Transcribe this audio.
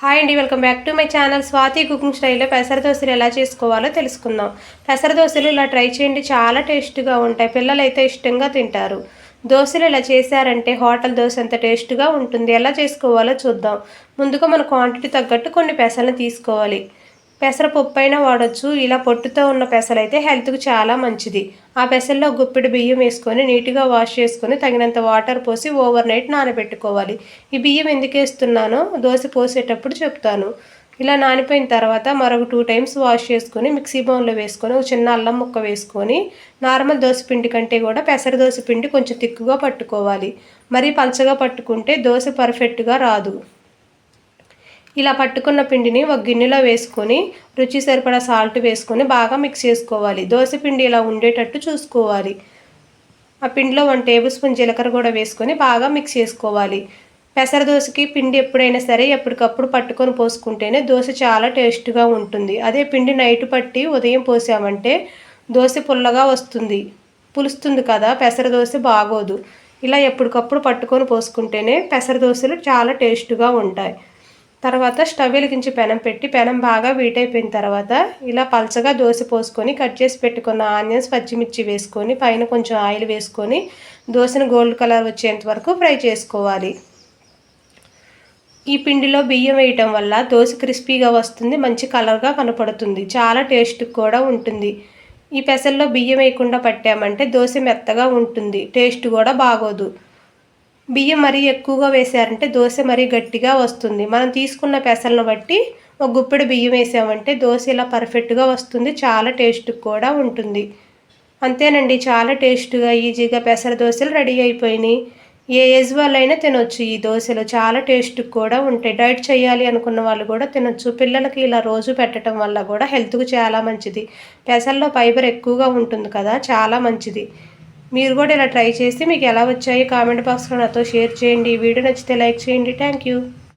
Hi అండి welcome back to my channel. Swathi cooking స్టైల్లో పెసర దోశలు ఎలా చేసుకోవాలో తెలుసుకుందాం. పెసర దోశలు ఇలా ట్రై చేయండి చాలా టేస్ట్గా ఉంటాయి. పిల్లలు అయితే ఇష్టంగా తింటారు. దోశలు ఇలా చేశారంటే హోటల్ దోశ ఎంత టేస్ట్గా ఉంటుంది ఎలా చేసుకోవాలో చూద్దాం. ముందుగా మన క్వాంటిటీ తగ్గట్టు కొన్ని పెసలను తీసుకోవాలి. పెసరపప్పు అయినా వాడచ్చు. ఇలా పొట్టుతో ఉన్న పెసలు అయితే హెల్త్కు చాలా మంచిది. ఆ పెసల్లో గుప్పిడి బియ్యం వేసుకొని నీట్గా వాష్ చేసుకొని తగినంత వాటర్ పోసి ఓవర్ నైట్ నానబెట్టుకోవాలి. ఈ బియ్యం ఎందుకు వేస్తున్నానో దోశ పోసేటప్పుడు చెప్తాను. ఇలా నానిపోయిన తర్వాత మరొక టూ టైమ్స్ వాష్ చేసుకొని మిక్సీ బౌన్లో వేసుకొని ఒక చిన్న అల్లం ముక్క వేసుకొని నార్మల్ దోశ పిండి కంటే కూడా పెసర దోశ పిండి కొంచెం తిక్కుగా పట్టుకోవాలి. మరీ పలచగా పట్టుకుంటే దోశ పర్ఫెక్ట్గా రాదు. ఇలా పట్టుకున్న పిండిని ఒక గిన్నెలో వేసుకొని రుచి సరిపడా సాల్ట్ వేసుకొని బాగా మిక్స్ చేసుకోవాలి. దోశ పిండి ఇలా ఉండేటట్టు చూసుకోవాలి. ఆ పిండిలో వన్ టేబుల్ స్పూన్ జీలకర్ర కూడా వేసుకొని బాగా మిక్స్ చేసుకోవాలి. పెసర దోశకి పిండి ఎప్పుడైనా సరే ఎప్పటికప్పుడు పట్టుకొని పోసుకుంటేనే దోశ చాలా టేస్ట్గా ఉంటుంది. అదే పిండి నైట్ పట్టి ఉదయం పోసామంటే దోశ పుల్లగా వస్తుంది. పులుస్తుంది కదా పెసర దోశ బాగోదు. ఇలా ఎప్పటికప్పుడు పట్టుకొని పోసుకుంటేనే పెసర దోశలు చాలా టేస్ట్గా ఉంటాయి. తర్వాత స్టవ్ వెలిగించి పెనం పెట్టి పెనం బాగా వీటైపోయిన తర్వాత ఇలా పలచగా దోశ పోసుకొని కట్ చేసి పెట్టుకున్న ఆనియన్స్ పచ్చిమిర్చి వేసుకొని పైన కొంచెం ఆయిల్ వేసుకొని దోశను గోల్డ్ కలర్ వచ్చేంత వరకు ఫ్రై చేసుకోవాలి. ఈ పిండిలో బియ్యం వేయటం వల్ల దోశ క్రిస్పీగా వస్తుంది మంచి కలర్గా కనపడుతుంది చాలా టేస్ట్ కూడా ఉంటుంది. ఈ పెసల్లో బియ్యం వేయకుండా పట్టామంటే దోశ మెత్తగా ఉంటుంది టేస్ట్ కూడా బాగోదు. బియ్యం మరీ ఎక్కువగా వేసారంటే దోశ మరీ గట్టిగా వస్తుంది. మనం తీసుకున్న పెసలను బట్టి ఒక గుప్పెడు బియ్యం వేసామంటే దోశ ఇలా పర్ఫెక్ట్గా వస్తుంది. చాలా టేస్ట్ కూడా ఉంటుంది. అంతేనండి చాలా టేస్ట్గా ఈజీగా పెసర దోశలు రెడీ అయిపోయినాయి. ఏ ఏజ్ వాళ్ళైనా తినొచ్చు ఈ దోశలు. చాలా టేస్ట్ కూడా ఉంటాయి. డైట్ చేయాలి అనుకున్న వాళ్ళు కూడా తినొచ్చు. పిల్లలకి ఇలా రోజు పెట్టడం వల్ల కూడా హెల్త్కు చాలా మంచిది. పెసల్లో ఫైబర్ ఎక్కువగా ఉంటుంది కదా చాలా మంచిది. మీరు కూడా ఇలా ట్రై చేసి మీకు ఎలా వచ్చాయి కామెంట్ బాక్స్లో నాతో షేర్ చేయండి. వీడియో నచ్చితే లైక్ చేయండి. Thank you